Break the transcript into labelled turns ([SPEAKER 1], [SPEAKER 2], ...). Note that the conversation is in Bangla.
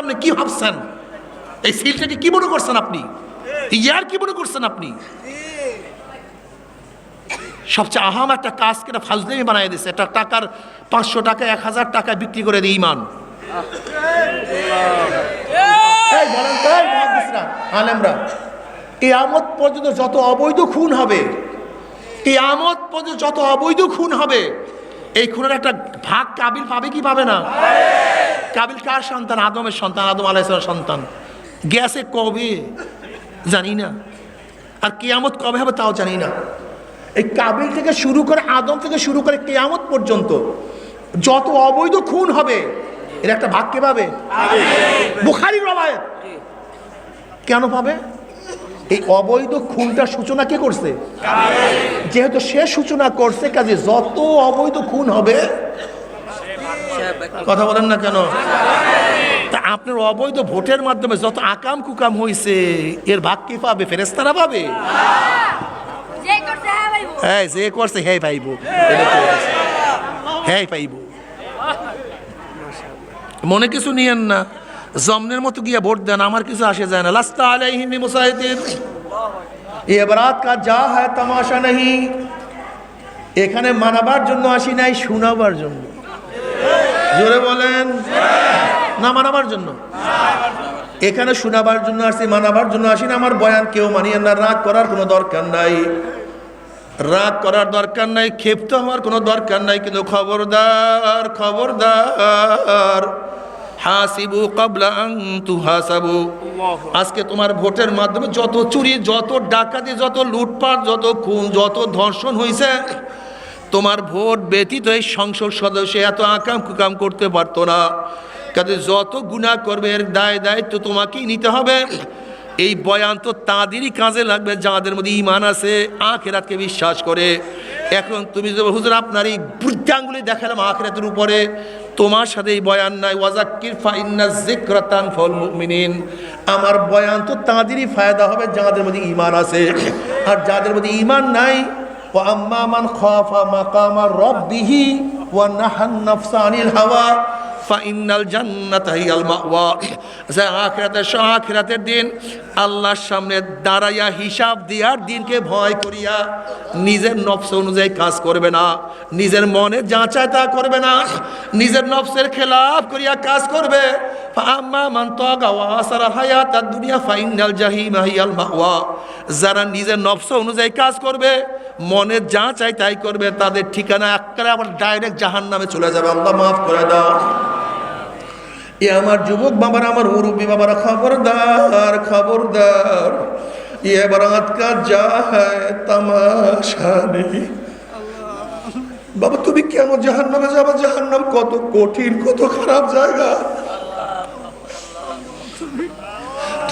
[SPEAKER 1] আপনি কি ভাবছেন? এই সিলটাকে কি মনে করছেন আপনি? ইয়ার কি মনে করছেন আপনি? সবচেয়ে আহাম একটা কাজ কেনা ফাজলেমি বানাই দিচ্ছে একটা টাকার পাঁচশো টাকা, এক হাজার টাকা বিক্রি করে দিই ইমান। কেয়ামত পর্যন্ত যত অবৈধ খুন হবে, কেয়ামত পর্যন্ত যত অবৈধ খুন হবে, এই খুনের একটা ভাগ কাবিল পাবে কি পাবে না? কাবিল কার সন্তান? আদমের সন্তান আদম আলাইসলামের সন্তান। গ্যাসে কবে? জানি না। আর কেয়ামত কবে হবে তাও জানি না। এই কাবিল থেকে শুরু করে আদম থেকে শুরু করে কেয়ামত পর্যন্ত যত অবৈধ খুন হবে এর একটা ভাগ কে পাবে? বুখারি রবায়ত। কেন পাবে? এই অবৈধ খুনটার সূচনা কে করছে? যেহেতু সে সূচনা করছে কাজে যত অবৈধ খুন হবে কথা বলেন না কেন? তা আপনার অবৈধ ভোটের মাধ্যমে যত আকাম কুকাম হয়েছে এর ভাগ কি পাবে? ফেরেস্তারা পাবে?
[SPEAKER 2] হ্যাঁ
[SPEAKER 1] হ্যাঁ যে করছে হ্যাঁ পাইব। হ্যাঁ পাইব মনে কিছু নিয়েন না। জমনের মতো গিয়ে ভোট দেন আমার কিছু আসে যায় না। লাস্তা আলাইহিম এ বরাত কা যা হ্যায় তামাশা নেই এখানে মানাবার জন্য আসি নাই শোনাবার জন্য। জোরে বলেন। না মানাবার জন্য। এখানে শোনাবার জন্য আসি, মানাবার জন্য আসি না, আমার বয়ান কেউ মানিয়ে না, রাগ করার কোনো দরকার নাই। রাগ করার দরকার নাই, ক্ষিপ্ত হওয়ার কোনো দরকার নাই, কিন্তু খবরদার খবরদার। হাসিবু কাবলা তু তুহাসাবু আজকে তোমার ভোটের মাধ্যমে যত চুরি, যত ডাকাতি, যত লুটপাট, যত খুন, যত ধর্ষণ হয়েছে তোমার ভোট ব্যতীত এই সংসদ সদস্য এত আকাম কুকাম করতে পারতো না। কাজে যত গুণা করবে, এর দায় দায়িত্ব তোমাকেই নিতে হবে। এই বয়ান তো তাদেরই কাজে লাগবে, যাদের মধ্যে ইমান আছে, আখেরাতকে বিশ্বাস করে। এখন তুমি যে হুজুর, আপনার এই বুদ্ধাঙ্গুলি দেখালাম আখেরাতের উপরে। তোমার সাথে এই বয়ান নাই। ওয়াজাক্কির ফাইন্না জিক্রাতান ফল মুমিনিন। আমার বয়ান তো তাদেরই ফায়দা হবে, যাদের মধ্যে ইমান আছে। আর যাদের মধ্যে ইমান নাই وأما من خاف مقام ربه ونهى النفس عن الهوى فإن الجنة هي المأوى যে আখিরাতের সহ আখিরাতের দিন আল্লাহর সামনে দাঁড়াইয়া হিসাব দিয়ার দিনকে ভয় করিয়া নিজের নফস অনুযায়ী কাজ করবে না নিজের মনে যাচায় তা করবে না নিজের নফসের খেলাফ করিয়া কাজ করবে আম্মা মান তগা ওয়া আসারা হায়াত দুনিয়া ফাইনাল জাহিম হিয়াল মাওয়া যারা নিজের নফস অনুযায়ী কাজ করবে মনে যা চাই তাই করবে তাদের ঠিকানা একবারে আবার ডাইরেক্ট জাহান নামে চলে যাবে আল্লাহ মাফ করে দাও এ আমার যুবক বাবারা আমার মুরব্বী বাবারা খবরদার খবরদার ये बरात का जा है तमाशा नहीं বাবা তুমি কেন জাহান্নামে যাবা জাহান্নাম কত কঠিন কত খারাপ জায়গা